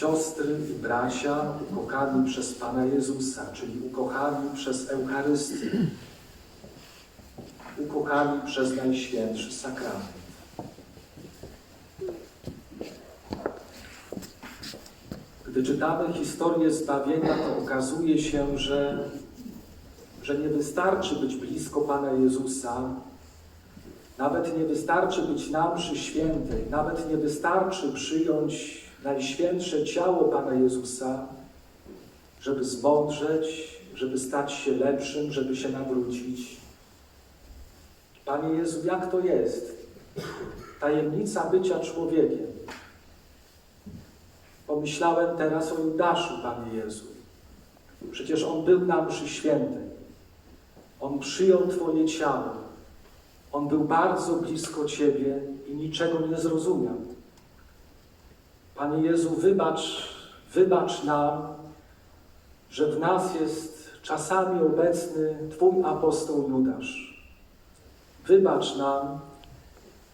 siostry i bracia ukochani przez Pana Jezusa, czyli ukochani przez Eucharystię, ukochani przez Najświętszy Sakrament. Gdy czytamy historię zbawienia, to okazuje się, że, że nie wystarczy być blisko Pana Jezusa, nawet nie wystarczy być na mszy świętej, nawet nie wystarczy przyjąć Najświętsze ciało Pana Jezusa, żeby zmądrzeć, żeby stać się lepszym, żeby się nawrócić. Panie Jezu, jak to jest? Tajemnica bycia człowiekiem. Pomyślałem teraz o Judaszu, Panie Jezu. Przecież on był na mszy świętej. On przyjął Twoje ciało. On był bardzo blisko Ciebie i niczego nie zrozumiał. Panie Jezu, wybacz, wybacz nam, że w nas jest czasami obecny Twój apostoł Judasz. Wybacz nam,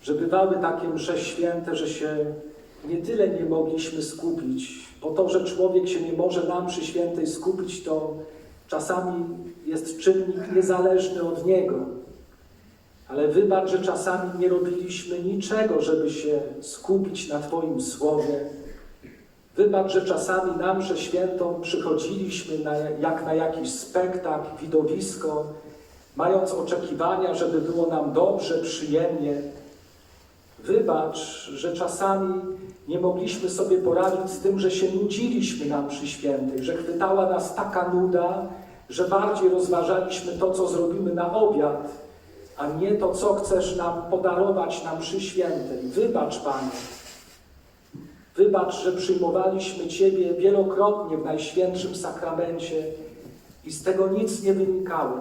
że bywały takie msze święte, że się nie tyle nie mogliśmy skupić, bo to, że człowiek się nie może na mszy świętej skupić, to czasami jest czynnik niezależny od niego. Ale wybacz, że czasami nie robiliśmy niczego, żeby się skupić na Twoim słowie. Wybacz, że czasami na mszę świętą przychodziliśmy na, jak na jakiś spektakl, widowisko, mając oczekiwania, żeby było nam dobrze, przyjemnie. Wybacz, że czasami nie mogliśmy sobie poradzić z tym, że się nudziliśmy na mszy świętej, że chwytała nas taka nuda, że bardziej rozważaliśmy to, co zrobimy na obiad, a nie to, co chcesz nam podarować na mszy świętej. Wybacz, Panie. Wybacz, że przyjmowaliśmy Ciebie wielokrotnie w Najświętszym Sakramencie i z tego nic nie wynikało.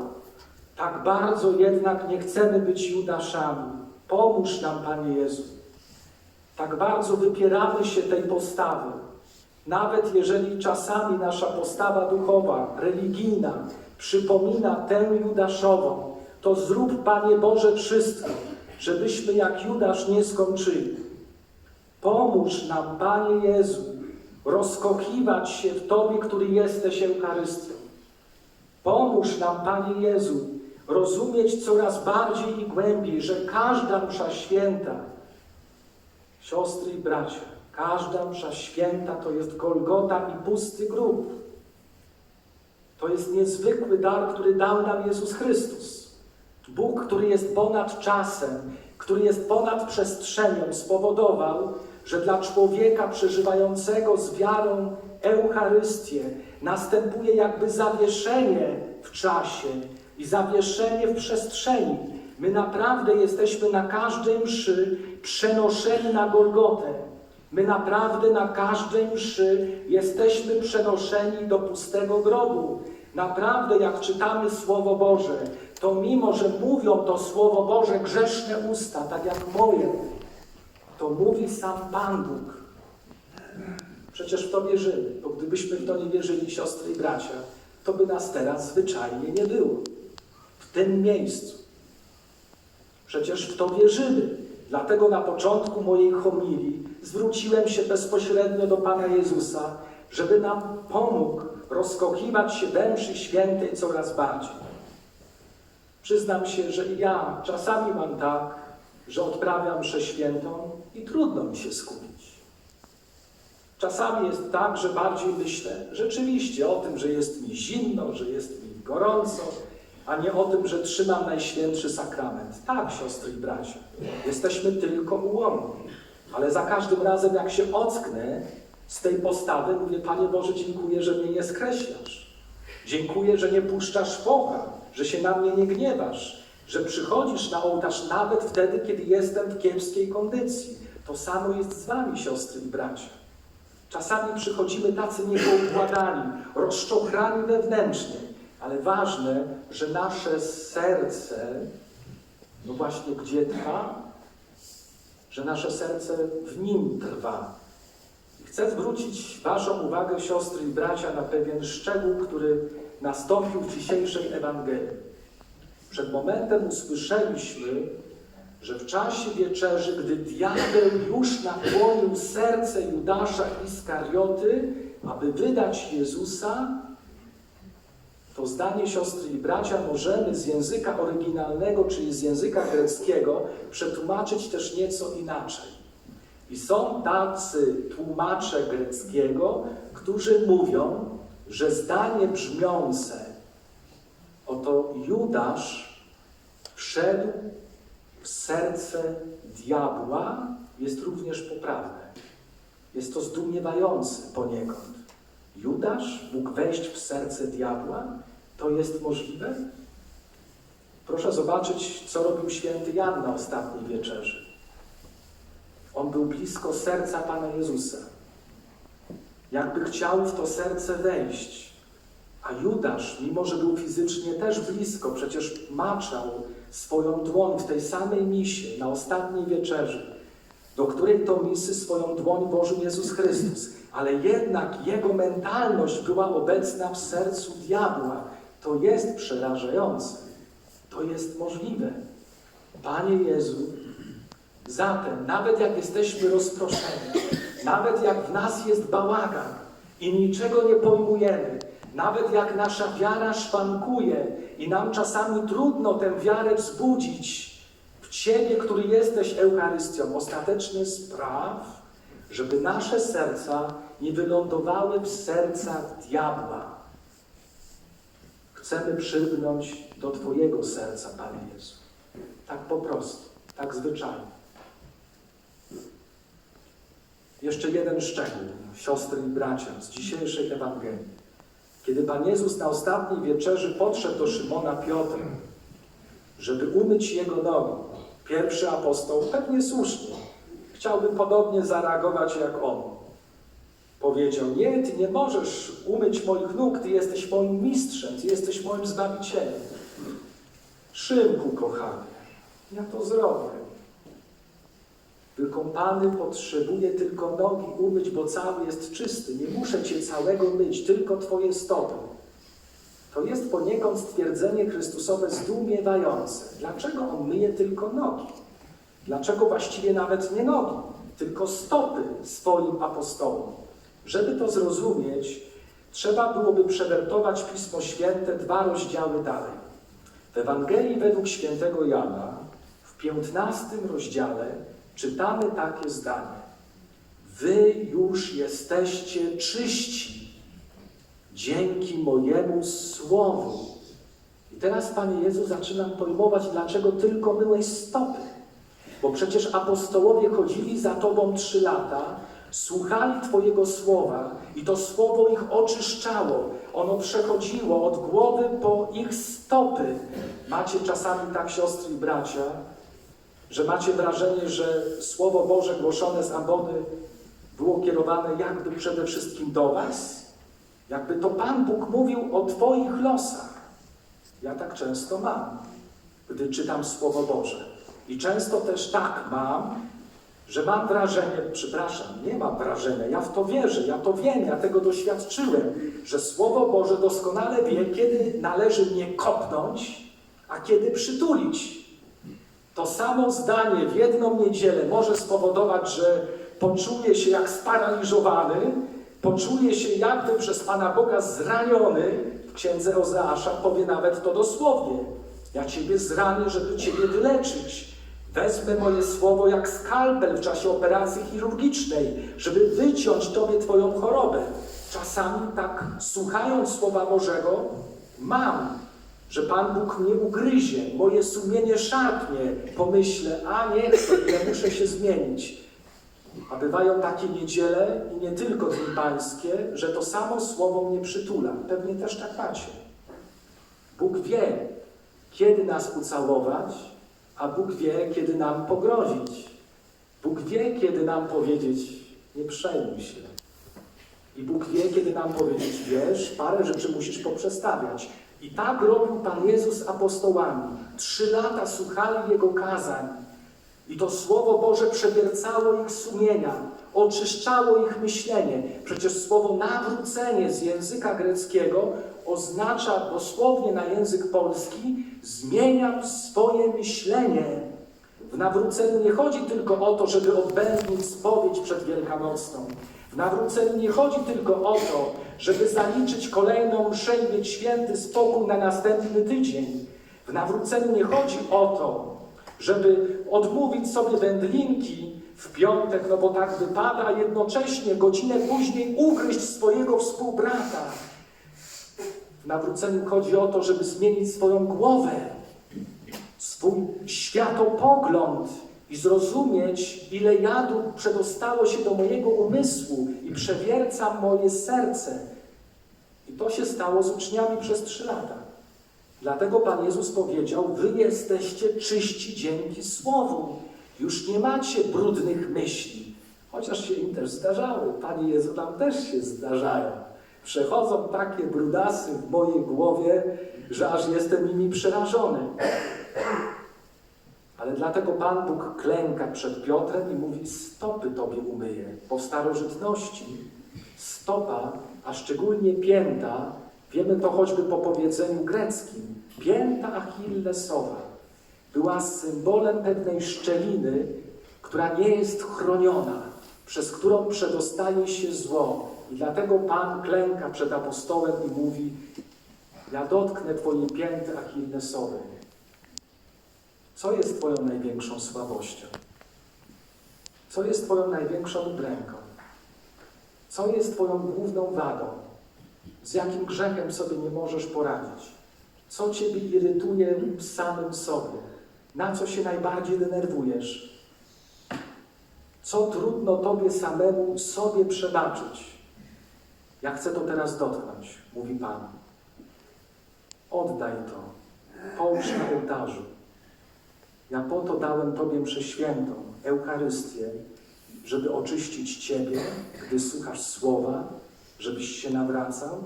Tak bardzo jednak nie chcemy być Judaszami. Pomóż nam, Panie Jezu. Tak bardzo wypieramy się tej postawy. Nawet jeżeli czasami nasza postawa duchowa, religijna przypomina tę Judaszową, to zrób, Panie Boże, wszystko, żebyśmy jak Judasz nie skończyli. Pomóż nam, Panie Jezu, rozkochiwać się w Tobie, który jesteś Eucharystią. Pomóż nam, Panie Jezu, rozumieć coraz bardziej i głębiej, że każda msza święta, siostry i bracia, każda msza święta to jest Golgota i pusty grób. To jest niezwykły dar, który dał nam Jezus Chrystus. Bóg, który jest ponad czasem, który jest ponad przestrzenią, spowodował, że dla człowieka przeżywającego z wiarą Eucharystię następuje jakby zawieszenie w czasie i zawieszenie w przestrzeni. My naprawdę jesteśmy na każdej mszy przenoszeni na Golgotę. My naprawdę na każdej mszy jesteśmy przenoszeni do pustego grobu. Naprawdę, jak czytamy Słowo Boże, to mimo, że mówią to Słowo Boże grzeszne usta, tak jak moje, to mówi sam Pan Bóg. Przecież w to wierzymy, bo gdybyśmy w to nie wierzyli, siostry i bracia, to by nas teraz zwyczajnie nie było. W tym miejscu. Przecież w to wierzymy. Dlatego na początku mojej homilii zwróciłem się bezpośrednio do Pana Jezusa, żeby nam pomógł rozkochiwać się we mszy świętej coraz bardziej. Przyznam się, że i ja czasami mam tak, że odprawiam mszę świętą i trudno mi się skupić. Czasami jest tak, że bardziej myślę rzeczywiście o tym, że jest mi zimno, że jest mi gorąco, a nie o tym, że trzymam Najświętszy Sakrament. Tak, siostry i bracia, jesteśmy tylko ułomni, ale za każdym razem, jak się ocknę z tej postawy, mówię, Panie Boże, dziękuję, że mnie nie skreślasz. Dziękuję, że nie puszczasz focha, że się na mnie nie gniewasz, że przychodzisz na ołtarz nawet wtedy, kiedy jestem w kiepskiej kondycji. To samo jest z wami, siostry i bracia. Czasami przychodzimy tacy niepoukładani, rozczochrani wewnętrznie, ale ważne, że nasze serce, no właśnie gdzie trwa? Że nasze serce w nim trwa. I Chcę zwrócić Waszą uwagę, siostry i bracia, na pewien szczegół, który nastąpił w dzisiejszej Ewangelii. Przed momentem usłyszeliśmy, że w czasie wieczerzy, gdy diabeł już nakłonił serce Judasza Iskarioty, aby wydać Jezusa, to zdanie siostry i bracia możemy z języka oryginalnego, czyli z języka greckiego, przetłumaczyć też nieco inaczej. I są tacy tłumacze greckiego, którzy mówią, że zdanie brzmiące oto Judasz wszedł w serce diabła jest również poprawne. Jest to zdumiewające poniekąd. Judasz mógł wejść w serce diabła? To jest możliwe? Proszę zobaczyć, co robił święty Jan na ostatniej wieczerzy. On był blisko serca Pana Jezusa. Jakby chciał w to serce wejść. A Judasz, mimo że był fizycznie też blisko, przecież maczał swoją dłoń w tej samej misie na ostatniej wieczerzy, do której to misy swoją dłoń włożył Jezus Chrystus. Ale jednak jego mentalność była obecna w sercu diabła. To jest przerażające. To jest możliwe. Panie Jezu, zatem nawet jak jesteśmy rozproszeni, nawet jak w nas jest bałagan i niczego nie pojmujemy, nawet jak nasza wiara szwankuje i nam czasami trudno tę wiarę wzbudzić w Ciebie, który jesteś Eucharystią, ostatecznie spraw, żeby nasze serca nie wylądowały w sercach diabła. Chcemy przylgnąć do Twojego serca, Panie Jezu. Tak po prostu, tak zwyczajnie. Jeszcze jeden szczegół, siostry i bracia, z dzisiejszej Ewangelii. Kiedy Pan Jezus na ostatniej wieczerzy podszedł do Szymona Piotra, żeby umyć jego nogi, pierwszy apostoł, pewnie słusznie, chciałby podobnie zareagować jak on. Powiedział, nie, ty nie możesz umyć moich nóg, ty jesteś moim mistrzem, ty jesteś moim zbawicielem. Szymku, kochany, ja to zrobię. Wykąpany potrzebuje tylko nogi umyć, bo cały jest czysty. Nie muszę cię całego myć, tylko twoje stopy. To jest poniekąd stwierdzenie Chrystusowe zdumiewające. Dlaczego on myje tylko nogi? Dlaczego właściwie nawet nie nogi, tylko stopy swoim apostołom? Żeby to zrozumieć, trzeba byłoby przewertować Pismo Święte dwa rozdziały dalej. W Ewangelii według świętego Jana, w 15 rozdziale, czytamy takie zdanie. Wy już jesteście czyści dzięki mojemu słowu. I teraz, Panie Jezu, zaczynam pojmować, dlaczego tylko myłeś stopy. Bo przecież apostołowie chodzili za Tobą trzy lata, słuchali Twojego słowa i to słowo ich oczyszczało. Ono przechodziło od głowy po ich stopy. Macie czasami tak, siostry i bracia, że macie wrażenie, że Słowo Boże głoszone z ambony było kierowane jakby przede wszystkim do Was? Jakby to Pan Bóg mówił o Twoich losach. Ja tak często mam, gdy czytam Słowo Boże. I często też tak mam, że mam wrażenie, przepraszam, nie mam wrażenia, ja w to wierzę, ja to wiem, ja tego doświadczyłem, że Słowo Boże doskonale wie, kiedy należy mnie kopnąć, a kiedy przytulić. To samo zdanie w jedną niedzielę może spowodować, że poczuję się jak sparaliżowany, poczuję się jakby przez Pana Boga zraniony. W księdze Ozeasza powie nawet to dosłownie. Ja Ciebie zranię, żeby Ciebie wyleczyć. Wezmę moje słowo jak skalpel w czasie operacji chirurgicznej, żeby wyciąć Tobie Twoją chorobę. Czasami tak, słuchając Słowa Bożego, mam, że Pan Bóg mnie ugryzie, moje sumienie szarpnie, pomyślę, a nie ja muszę się zmienić. A bywają takie niedziele i nie tylko dni pańskie, że to samo słowo mnie przytula. Pewnie też tak macie. Bóg wie, kiedy nas ucałować, a Bóg wie, kiedy nam pogrozić. Bóg wie, kiedy nam powiedzieć, nie przejmuj się. I Bóg wie, kiedy nam powiedzieć, wiesz, parę rzeczy musisz poprzestawiać. I tak robił Pan Jezus z apostołami. Trzy lata słuchali Jego kazań. I to Słowo Boże przewiercało ich sumienia, oczyszczało ich myślenie. Przecież słowo nawrócenie z języka greckiego oznacza dosłownie na język polski zmieniam swoje myślenie. W nawróceniu nie chodzi tylko o to, żeby odbędnić spowiedź przed Wielkanocną. Nawróceniu nie chodzi tylko o to, żeby zaliczyć kolejną mszę i mieć święty spokój na następny tydzień. W nawróceniu nie chodzi o to, żeby odmówić sobie wędlinki w piątek, no bo tak wypada, a jednocześnie godzinę później ugryźć swojego współbrata. W nawróceniu chodzi o to, żeby zmienić swoją głowę, swój światopogląd i zrozumieć, ile jadu przedostało się do mojego umysłu i przewierca moje serce. I to się stało z uczniami przez trzy lata. Dlatego Pan Jezus powiedział: Wy jesteście czyści dzięki Słowu. Już nie macie brudnych myśli. Chociaż się im też zdarzały. Panie Jezu, nam też się zdarzają. Przechodzą takie brudasy w mojej głowie, że aż jestem nimi przerażony. Ale dlatego Pan Bóg klęka przed Piotrem i mówi: Stopy tobie umyję. W starożytności stopa, a szczególnie pięta, wiemy to choćby po powiedzeniu greckim, pięta Achillesowa była symbolem pewnej szczeliny, która nie jest chroniona, przez którą przedostaje się zło. I dlatego Pan klęka przed apostołem i mówi: Ja dotknę Twojej pięty Achillesowej. Co jest Twoją największą słabością? Co jest Twoją największą udręką? Co jest Twoją główną wadą? Z jakim grzechem sobie nie możesz poradzić? Co Ciebie irytuje samym sobie? Na co się najbardziej denerwujesz? Co trudno Tobie samemu sobie przebaczyć? Ja chcę to teraz dotknąć, mówi Pan. Oddaj to. Połóż na ołtarzu. Ja po to dałem Tobie mszę świętą, Eucharystię, żeby oczyścić Ciebie, gdy słuchasz słowa, żebyś się nawracał,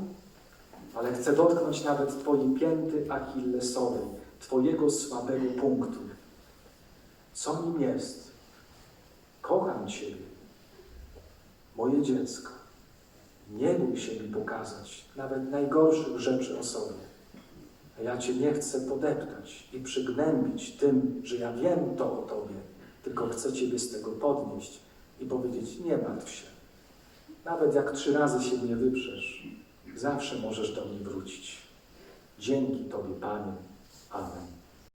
ale chcę dotknąć nawet Twojej pięty achillesowej, Twojego słabego punktu. Co nim jest? Kocham Ciebie, moje dziecko. Nie bój się mi pokazać nawet najgorszych rzeczy o sobie. A ja Cię nie chcę podeptać i przygnębić tym, że ja wiem to o Tobie, tylko chcę Ciebie z tego podnieść i powiedzieć, nie martw się. Nawet jak trzy razy się mnie wyprzesz, zawsze możesz do mnie wrócić. Dzięki Tobie, Panie. Amen.